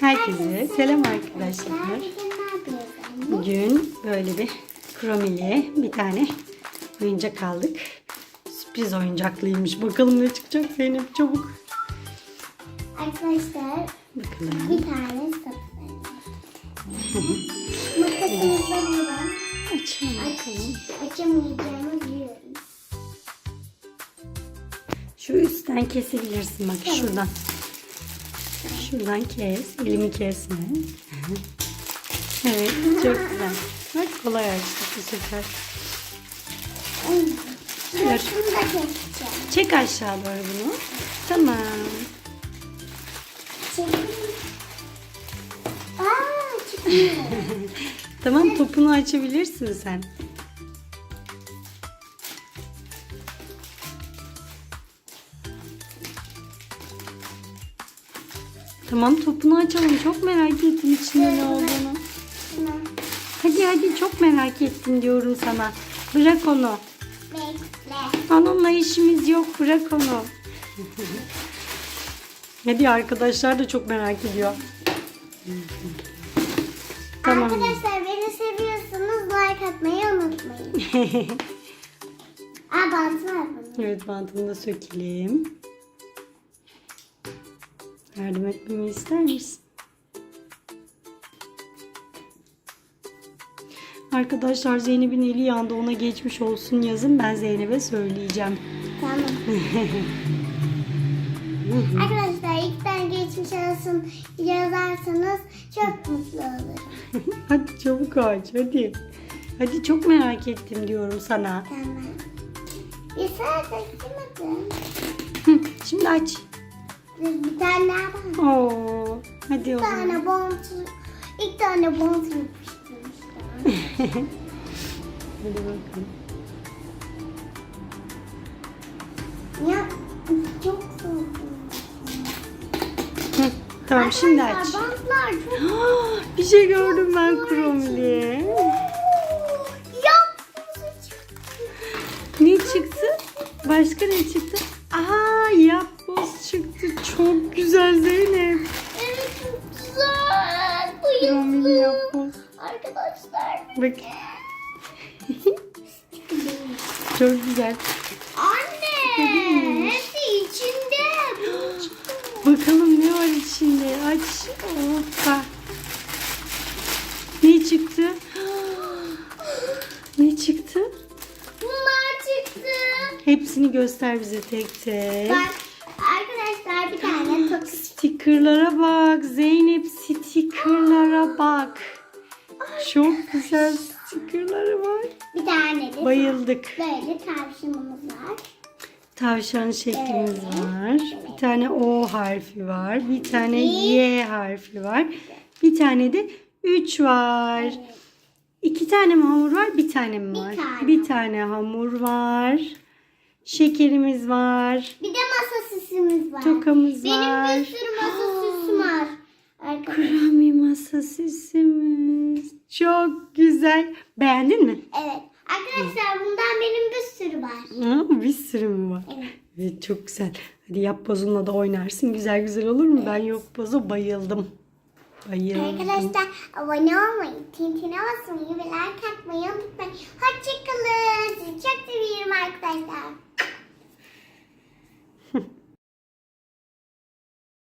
Herkese selam arkadaşlar. Bugün böyle bir kromili bir tane oyuncak aldık. Sürpriz oyuncaklıymış. Bakalım ne çıkacak Zeynep çabuk. Arkadaşlar Bakalım. bir tane buradan Açalım aç, bakalım. açamayacağımı biliyorum. Şu üstten kesebilirsin bak şuradan. Şuradan kes. Elimi kesme. evet çok güzel. Bak kolay açtı bu sefer. Keseceğim. Çek aşağı doğru bunu. Tamam. Tamam topunu açabilirsin sen. Tamam topunu açalım. Çok merak ettim içinde ne olduğunu. Hadi hadi çok merak ettim diyorum sana. Bırak onu. bekle. Onunla işimiz yok. Bırak onu. hadi arkadaşlar da çok merak ediyor. Tamam. Arkadaşlar beni seviyorsanız like atmayı unutmayın. Aa bantı var bunun. Evet bantını da sökelim. Yardım etmemi ister misin? Arkadaşlar Zeynep'in eli yandı ona geçmiş olsun yazın ben Zeynep'e söyleyeceğim. Tamam. Arkadaşlar ilk tane geçmiş olsun yazarsanız çok mutlu olurum. hadi çabuk aç hadi. Hadi çok merak ettim diyorum sana. Tamam. Bir saat beklemedim. Şimdi aç. Bir tane daha var. Oo, hadi Bir oğlum. tane bantı. İlk tane bantı yapıştırmışlar. Hadi bakalım. ya çok soğuk. Hı, tamam şimdi aç. Arkadaşlar, Bantlar çok Bir şey gördüm ben çıktı. Ne çıktı? Başka ne çıktı? Aa yapboz çıktı. Çok güzel Zeynep. Evet çok güzel. Yapboz. Arkadaşlar. Bak. Çok güzel. Anne. Hepsi içinde. Bakalım ne var içinde. Aç. Hoppa. Ne çıktı? Ne çıktı? Bunlar çıktı. Hepsini göster bize tek tek. Bak arkadaşlar bir tane tokus. Stickerlara bak. Zeynep stickerlara bak. Çok güzel stickerları var. Bir tane de Bayıldık. böyle tavşanımız var. Tavşan şeklimiz var. Bir tane O harfi var. Bir tane Y harfi var. Bir tane de 3 var. İki tane mi hamur var? Bir tane mi var? tane. Bir tane hamur var. Şekerimiz var. Bir de süsümüz var. Tokamız Benim var. bir sürü masa süsüm var. Arkadaşlar. Krami masa süsümüz. Çok güzel. Beğendin mi? Evet. Arkadaşlar bundan benim bir sürü var. Aa, bir sürü mü var? Evet. Evet çok güzel. Hadi yap bozunla da oynarsın. Güzel güzel olur mu? Ben yok bozu bayıldım. Bayıldım. Arkadaşlar abone olmayı, tintine basmayı ve like atmayı unutmayın. Hoşçakalın.